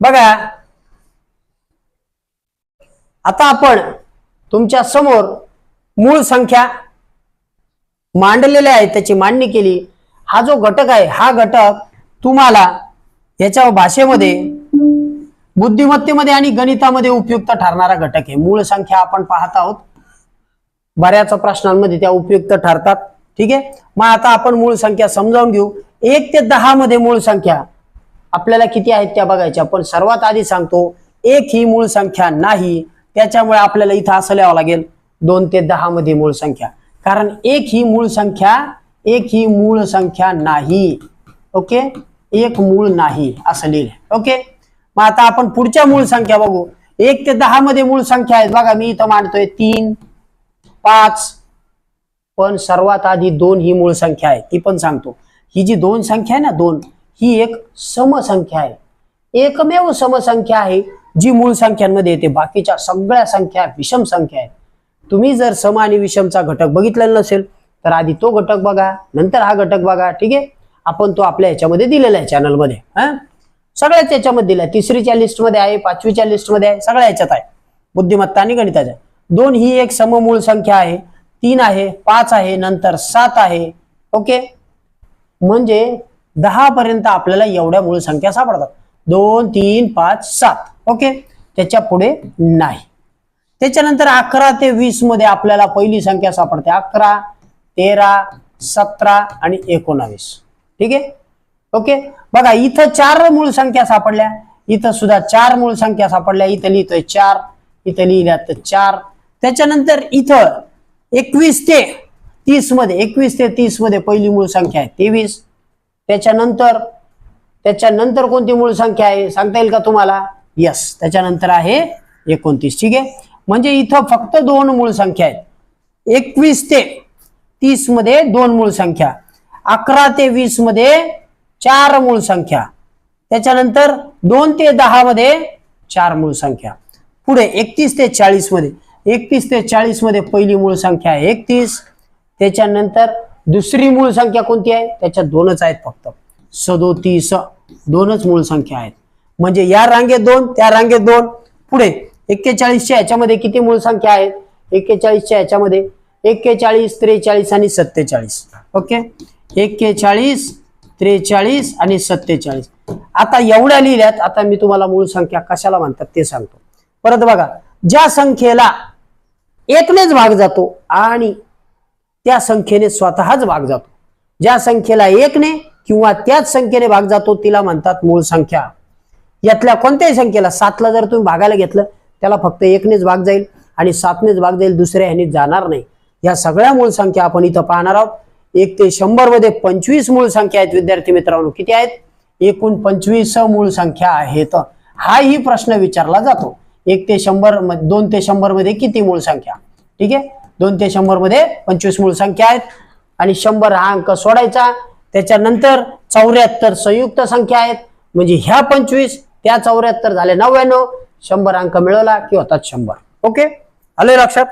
बघा. आता आपण तुमच्यासमोर मूळ संख्या मांडलेल्या आहेत त्याची मांडणी केली. हा जो घटक आहे हा घटक तुम्हाला याच्या भाषेमध्ये बुद्धिमत्तेमध्ये आणि गणितामध्ये उपयुक्त ठरणारा घटक आहे. मूळ संख्या आपण पाहत आहोत. बऱ्याच प्रश्नांमध्ये त्या उपयुक्त ठरतात. ठीक आहे? मग आता आपण मूळ संख्या समजावून घेऊ. एक ते दहा मध्ये मूळ संख्या. आपल्याला किती आहेत त्या बघायच्या. पण सर्वात आधी सांगतो एक ही मूळ संख्या नाही त्याच्यामुळे आपल्याला इथं असं लिहावं लागेल दोन ते दहा मध्ये मूळ संख्या. कारण एक ही मूळ संख्या एक ही मूळ संख्या नाही. ओके? एक मूळ नाही असं लिहिलं ओके? मग आता आपण पुढच्या मूळ संख्या बघू. एक ते दहा मध्ये मूळ संख्या आहेत बघा मी इथं मांडतोय तीन पाच पण सर्वात आधी दोन ही मूळ संख्या आहे ती पण सांगतो. ही जी दोन संख्या आहे ना दोन ही एक समसंख्या आहे. एकमेव समसंख्या आहे जी मूळ संख्यांमध्ये येते. बाकीच्या सगळ्या संख्या विषम संख्या आहेत. तुम्ही जर सम आणि विषमचा घटक बघितलेला नसेल तर आधी तो घटक बघा नंतर हा घटक बघा ठीक आहे? आपण तो आपल्या ह्याच्यामध्ये दिलेला आहे चॅनलमध्ये हा? सगळ्याच याच्यामध्ये दिलाय. तिसरीच्या लिस्टमध्ये आहे पाचवीच्या लिस्टमध्ये आहे सगळ्या याच्यात आहे. बुद्धिमत्ता आणि गणिताच्या. दोन ही एक सममूळ संख्या आहे. तीन आहे पाच आहे नंतर सात आहे. ओके? म्हणजे दहा पर्यंत आपल्याला एवढ्या मूळ संख्या सापडतात. दोन तीन पाच सात. ओके? त्याच्या पुढे नाही. त्याच्यानंतर अकरा ते वीसमध्ये आपल्याला पहिली संख्या सापडते. अकरा तेरा सतरा आणि एकोणावीस. ठीक आहे? ओके? बघा इथं चार मूळ संख्या सापडल्या. इथं सुद्धा चार मूळ संख्या सापडल्या. इथं लिहितोय चार इथं लिहिल्या तर चार. त्याच्यानंतर इथं एकवीस ते तीसमध्ये एकवीस ते तीसमध्ये पहिली मूळ संख्या आहे तेवीस. त्याच्यानंतर त्याच्यानंतर कोणती मूळ संख्या आहे? सांगता येईल का तुम्हाला? यस त्याच्यानंतर आहे एकोणतीस. ठीक आहे? म्हणजे इथं फक्त दोन मूळ संख्या आहेत. एकवीस ते तीसमध्ये दोन मूळ संख्या. अकरा ते वीसमध्ये चार मूळ संख्या. त्याच्यानंतर दोन ते दहा मध्ये चार मूळ संख्या. पुढे एकतीस ते चाळीसमध्ये. एकतीस ते चाळीसमध्ये पहिली मूळ संख्या आहे एकतीस. त्याच्यानंतर दुसरी मूळ संख्या कोणती आहे? त्याच्यात दोनच आहेत फक्त. सदोतीस दोनच मूळ संख्या आहेत. म्हणजे या रांगेत दोन त्या रांगेत दोन. पुढे एक्केचाळीसच्या याच्यामध्ये किती मूळ संख्या आहेत? एक्केचाळीसच्या याच्यामध्ये एक्केचाळीस त्रेचाळीस आणि सत्तेचाळीस. ओके? एक्केचाळीस त्रेचाळीस आणि सत्तेचाळीस. आता एवढ्या लिहिल्यात आता मी तुम्हाला मूळ संख्या कशाला म्हणतात ते सांगतो. परत बघा ज्या संख्येला एकनेच भाग जातो आणि त्या संख्येने स्वतःच भाग जातो. ज्या संख्येला एकने किंवा त्याच संख्येने भाग जातो तिला म्हणतात मूळ संख्या. यातल्या कोणत्याही संख्येला सातला जर तुम्ही भागायला घेतलं त्याला फक्त एकनेच भाग जाईल आणि सातनेच भाग जाईल दुसऱ्या ह्याने जाणार नाही. या सगळ्या मूळ संख्या आपण इथं पाहणार आहोत. एक ते शंभरमध्ये पंचवीस मूळ संख्या आहेत विद्यार्थी मित्रांनो. किती आहेत? एकूण पंचवीस मूळ संख्या आहेत. हाही प्रश्न विचारला जातो. एक ते शंभर दोन ते शंभरमध्ये किती मूळ संख्या? ठीक आहे? दोन ते शंभरमध्ये पंचवीस मूळ संख्या आहेत. आणि शंभर हा अंक सोडायचा. त्याच्यानंतर चौऱ्याहत्तर संयुक्त संख्या आहेत. म्हणजे ह्या पंचवीस त्या चौऱ्याहत्तर झाले नव्याण्णव. शंभर अंक मिळवला की होतात शंभर. ओके? आले लक्षात?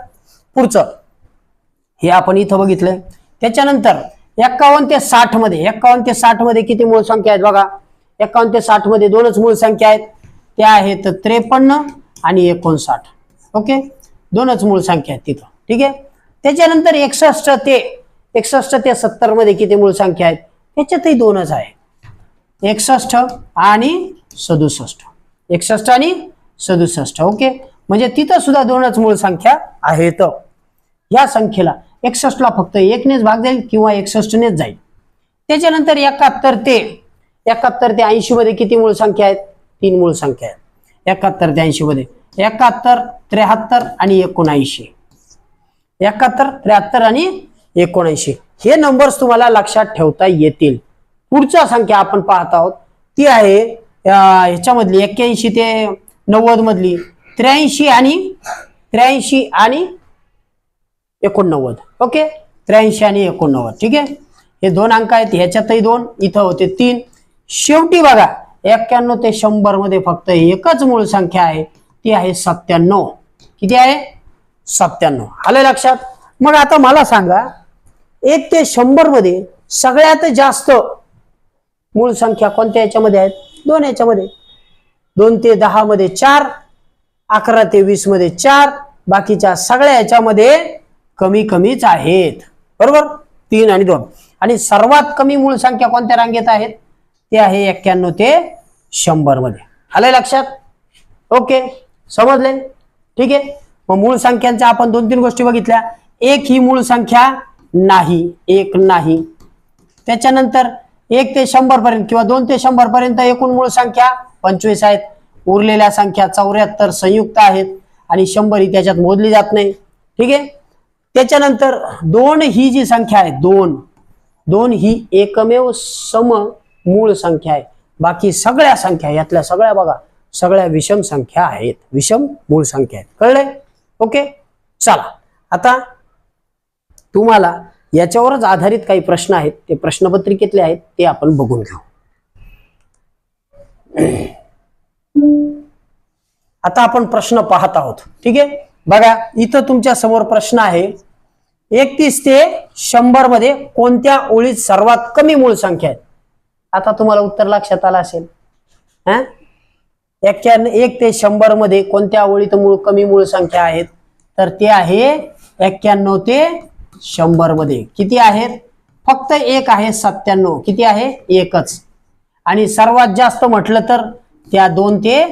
पुढचं. हे आपण इथं बघितलंय. त्याच्यानंतर एक्कावन्न ते साठमध्ये एक्कावन्न ते साठमध्ये किती मूळ संख्या आहेत बघा? एक्कावन्न ते साठमध्ये दोनच मूळ संख्या आहेत. त्या आहेत त्रेपन्न आणि एकोणसाठ. ओके? दोनच मूळ संख्या आहेत तिथं. ठीक आहे? त्याच्यानंतर एकसष्ट ते एकसष्ट ते सत्तरमध्ये किती मूळ संख्या आहेत? त्याच्यातही दोनच आहे. एकसष्ट आणि सदुसष्ट. एकसष्ट आणि सदुसष्ट ओके? म्हणजे तिथं सुद्धा दोनच मूळ संख्या आहेत. या संख्येला एकसष्टला फक्त एकनेच भाग जाईल किंवा एकसष्टनेच जाईल. त्याच्यानंतर एकाहत्तर ते एकाहत्तर ते ऐंशी मध्ये किती मूळ संख्या आहेत? तीन मूळ संख्या आहेत. एकाहत्तर ते ऐंशी मध्ये एकाहत्तर त्र्याहत्तर आणि एकोणऐंशी. एकाहत्तर त्र्याहत्तर आणि एकोणऐंशी. हे नंबर्स तुम्हाला लक्षात ठेवता येतील. पुढच्या संख्या आपण पाहत आहोत. ती आहे ह्याच्यामधली एक्क्याऐंशी ते नव्वद मधली. त्र्याऐंशी आणि त्र्याऐंशी आणि एकोणनव्वद. ओके? त्र्याऐंशी आणि एकोणनव्वद. ठीक आहे? हे दोन अंक आहेत. ह्याच्यातही दोन इथं होते तीन. शेवटी बघा एक्क्याण्णव ते शंभरमध्ये फक्त एकच मूळ संख्या आहे. ती आहे सत्त्याण्णव. किती आहे? सत्त्याण्णव. आलं लक्षात? मग आता मला सांगा एक ते शंभरमध्ये सगळ्यात जास्त मूळ संख्या कोणत्या याच्यामध्ये आहेत? दोन याच्यामध्ये. दोन ते दहा मध्ये चार अकरा ते वीसमध्ये चार बाकीच्या सगळ्या याच्यामध्ये कमी कमीच आहेत. बरोबर? तीन आणि दोन. आणि सर्वात कमी मूळ संख्या कोणत्या रांगेत आहेत? ते आहे एक्क्याण्णव ते शंभरमध्ये आलंय लक्षात? ओके. समजले? ठीक आहे? मग मूळ संख्यांच्या आपण दोन तीन गोष्टी बघितल्या. एक ही मूळ संख्या नाही एक नाही. त्याच्यानंतर एक ते शंभर पर्यंत किंवा दोन ते शंभर पर्यंत एकूण मूळ संख्या पंचवीस आहेत. उरलेल्या संख्या चौऱ्याहत्तर संयुक्त आहेत आणि शंभर ही त्याच्यात मोजली जात नाही. ठीक आहे? त्याच्यानंतर दोन ही जी संख्या आहे दोन. दोन ही एकमेव सम मूळ संख्या आहे. बाकी सगळ्या संख्या यातल्या सगळ्या बघा सगळ्या विषम संख्या आहेत. विषम मूळ संख्या आहेत. कळले ओके? चला. आता तुम्हाला याच्यावरच आधारित काही प्रश्न आहेत ते प्रश्नपत्रिकेतले आहेत ते आपण बघून घेऊ. आता आपण प्रश्न पाहत आहोत. ठीक आहे? बघा इथं तुमच्यासमोर प्रश्न आहे एकतीस ते शंभरमध्ये कोणत्या ओळीत सर्वात कमी मूळ संख्या आहेत? आता तुम्हाला उत्तर लक्षात आलं असेल. हा? एक्क्याण्णव एक ते शंभरमध्ये कोणत्या ओळीत मूळ कमी मूळ संख्या आहेत? तर ते आहे एक्क्याण्णव ते शंभरमध्ये किती आहेत? फक्त एक आहे सत्त्याण्णव. किती आहे? एकच. आणि सर्वात जास्त म्हटलं तर त्या दोन ते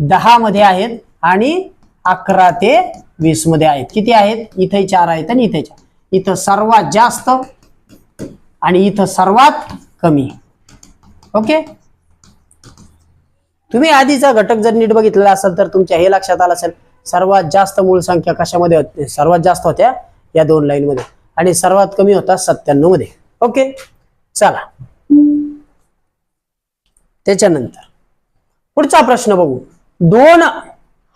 दहा मध्ये आहेत आणि अकरा ते वीसमध्ये आहेत. किती आहेत? इथे चार आहेत आणि इथे चार. इथं सर्वात जास्त आणि इथं सर्वात कमी. ओके? तुम्ही आधीचा घटक जर नीट बघितलेला असेल तर तुमच्या हे लक्षात आलं असेल सर्वात जास्त मूळ संख्या कशामध्ये होती सर्वात जास्त होत्या या दोन लाईन मध्ये आणि सर्वात कमी होता सत्त्याण्णवमध्ये. ओके? चला. त्याच्यानंतर पुढचा प्रश्न बघू. दोन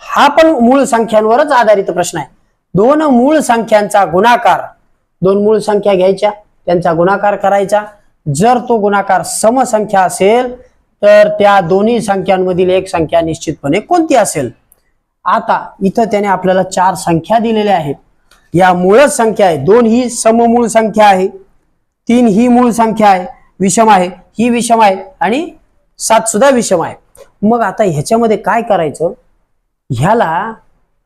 हा पण मूळ संख्यांवरच आधारित प्रश्न आहे. दोन मूळ संख्यांचा गुणाकार दोन मूळ संख्या घ्यायच्या त्यांचा गुणाकार करायचा. जर तो गुणाकार समसंख्या असेल तर त्या दोन्ही संख्यांमधील एक संख्या निश्चितपणे कोणती असेल? आता इथं त्याने आपल्याला चार संख्या दिलेल्या आहेत. या मूळ संख्या आहे. दोन ही सममूळ संख्या आहे. तीन ही मूळ संख्या आहे. विषम आहे. ही विषम आहे. आणि सात सुद्धा विषम आहे. मग आता ह्याच्यामध्ये काय करायचं? ह्याला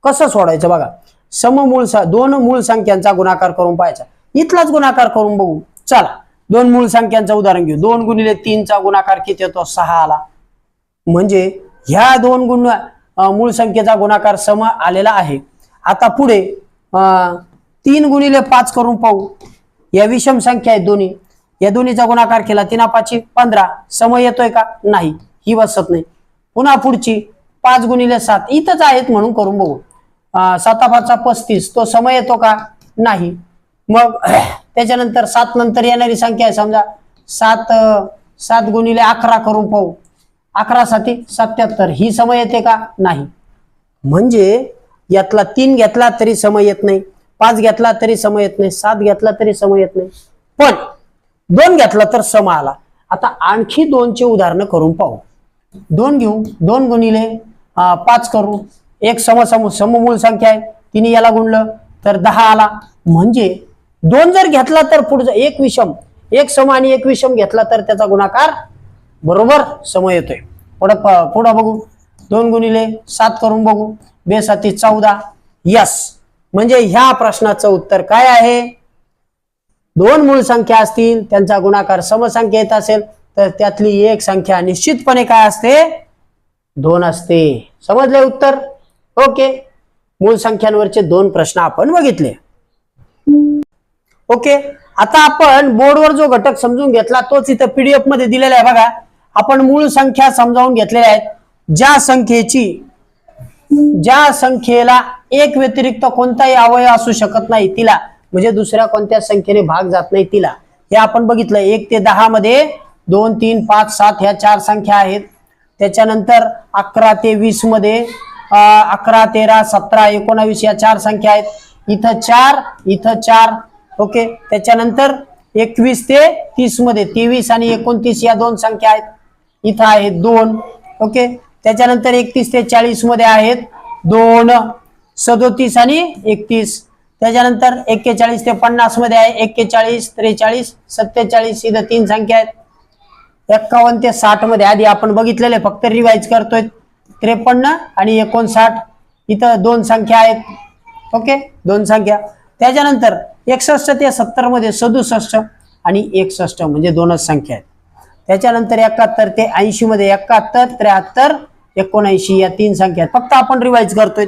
कसं सोडायचं बघा. सममूळ दोन मूळ संख्यांचा गुणाकार करून पाहायचा. इथलाच गुणाकार करून बघू. चला. दोन मूळ संख्यांचं उदाहरण घेऊ. दोन गुणिले तीनचा गुणाकार किती येतो सहा आला म्हणजे ह्या दोन गुण मूळ संख्येचा गुणाकार सम आलेला आहे. आता पुढे अं, तीन गुणिले पाच करून पाहू. या विषम संख्या आहेत दोन्ही. या दोन्हीचा गुणाकार केला तीना पाचशे पंधरा. सम येतोय का? नाही. ही बसत नाही. पुन्हा पुढची पाच गुणिले सात. इथंच आहेत म्हणून करून बघू. अं, साता पाचचा पस्तीस. तो समय येतो का? नाही. मग त्याच्यानंतर सात नंतर येणारी संख्या आहे समजा सात सात गुणिले अकरा करून पाहू. अकरा साती सत्याहत्तर. ही समय येते का? नाही. म्हणजे यातला तीन घेतला तरी समय येत नाही. पाच घेतला तरी समय येत नाही. सात घेतला तरी समय येत नाही. पण दोन घेतला तर सम आला. आता आणखी दोनचे उदाहरणं करून पाहू. दोन घेऊ. दोन गुणिले पाच करू. एक सम सम सममूळ संख्या आहे. तिने याला गुणलं तर दहा आला. म्हणजे दोन जर घेतला तर पुढचा एक विषम एक सम आणि एक विषम घेतला तर त्याचा गुणाकार बरोबर सम येतोय. पुढं पुढं बघू. दोन गुणिले सात करून बघू. बेसाती चौदा. यस. म्हणजे ह्या प्रश्नाचं उत्तर काय आहे? दोन मूळ संख्या असतील त्यांचा गुणाकार समसंख्या येत असेल तर त्यातली एक संख्या निश्चितपणे काय असते? दोन असते. समजले उत्तर? ओके. मूळ संख्यांवरचे दोन प्रश्न आपण बघितले. ओके? आता आपण बोर्डवर जो घटक समजून घेतला तोच इथं पीडीएफमध्ये दिलेला आहे बघा. आपण मूळ संख्या समजावून घेतलेल्या आहेत. ज्या संख्येची ज्या संख्येला एक व्यतिरिक्त कोणताही अवयव असू शकत नाही तिला म्हणजे दुसऱ्या कोणत्या संख्येने भाग जात नाही तिला. हे आपण बघितलं. एक ते दहा मध्ये दोन तीन पाच सात ह्या चार संख्या आहेत. त्याच्यानंतर अकरा ते वीसमध्ये अकरा तेरा सतरा एकोणावीस या चार संख्या आहेत. इथं चार इथं चार ओके? त्याच्यानंतर एकवीस ते तीसमध्ये तेवीस आणि एकोणतीस या दोन संख्या आहेत. इथं आहेत दोन. ओके? त्याच्यानंतर एकतीस ते चाळीसमध्ये आहेत दोन सदोतीस आणि एकतीस. त्याच्यानंतर एक्केचाळीस ते पन्नासमध्ये आहे एक्केचाळीस त्रेचाळीस सत्तेचाळीस इथं तीन संख्या आहेत. एक्कावन्न ते साठमध्ये आधी आपण बघितलेले फक्त रिवाईज करतोय. त्रेपन्न आणि एकोणसाठ इथं दोन संख्या आहेत. ओके? दोन संख्या. त्याच्यानंतर एकसष्ट ते सत्तरमध्ये सदुसष्ट आणि एकसष्ट म्हणजे दोनच संख्या आहेत. त्याच्यानंतर एकाहत्तर ते ऐंशीमध्ये एकाहत्तर त्र्याहत्तर एकोणऐंशी या तीन संख्या आहेत. फक्त आपण रिवाईज करतोय.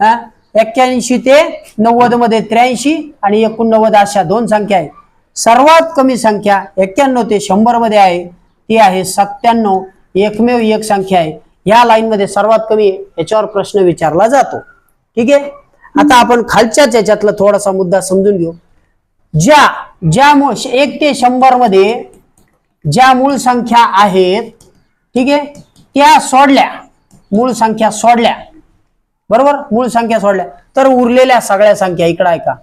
हा? एक्क्याऐंशी ते नव्वदमध्ये त्र्याऐंशी आणि एकोणनव्वद अशा दोन संख्या आहेत. सर्वात कमी संख्या एक्क्याण्णव ते शंभरमध्ये आहे. ती आहे सत्त्याण्णव. एकमेव एक संख्या आहे. या लाईनमध्ये सर्वात कमी याच्यावर प्रश्न विचारला जातो. ठीक आहे? आता आपण खालच्याच त्याच्यातला थोडासा मुद्दा समजून घेऊ. ज्या ज्या मू- एक ते शंभरमध्ये ज्या मूळ संख्या आहेत ठीक आहे त्या सोडल्या. मूळ संख्या सोडल्या. बरोबर? मूळ संख्या सोडल्या. तर उरलेल्या सगळ्या संख्या इकडं ऐका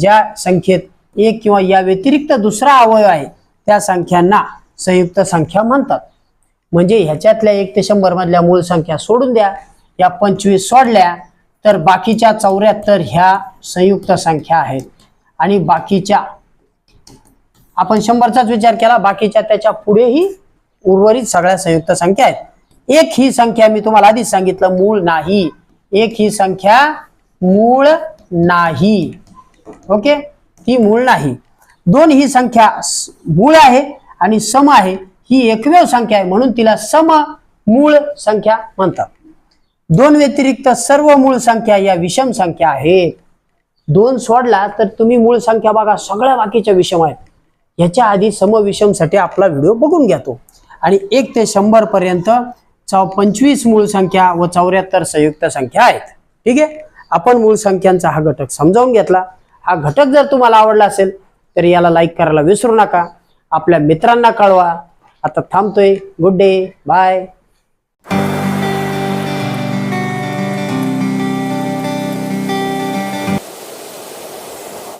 ज्या संख्येत एक किंवा या व्यतिरिक्त दुसरा अवयव आहे त्या संख्यांना संयुक्त संख्या म्हणतात. म्हणजे ह्याच्यातल्या एक ते शंभर मधल्या मूळ संख्या सोडून द्या. या पंचवीस सोडल्या. तर बाकीच्या चौऱ्याहत्तर ह्या संयुक्त संख्या आहेत. आणि बाकीच्या आपण शंभरचाच विचार केला बाकीच्या त्याच्या पुढेही उर्वरित सगळ्या संयुक्त संख्या आहेत. एक ही संख्या मी तुम्हाला आधीच सांगितलं मूळ नाही. एक ही संख्या मूळ नाही. ओके? ती मूळ नाही. दोन ही संख्या मूळ आहे आणि सम आहे. ही एकमेव संख्या आहे म्हणून तिला सम मूळ संख्या म्हणतात. दोन व्यतिरिक्त सर्व मूळ संख्या या विषम संख्या आहेत. दोन सोडला तर तुम्ही मूळ संख्या बघा सगळ्या बाकीच्या विषम आहेत. ह्याच्या आधी समविषमसाठी आपला व्हिडिओ बघून घेतो आणि एक ते शंभर पर्यंत चौ पंचवीस मूळ संख्या व चौऱ्याहत्तर संयुक्त संख्या आहेत. ठीक आहे? आपण मूळ संख्यांचा हा घटक समजावून घेतला. हा घटक जर तुम्हाला आवडला असेल तर याला लाईक करायला विसरू नका. आपल्या मित्रांना कळवा. आता थांबतोय. Good day bye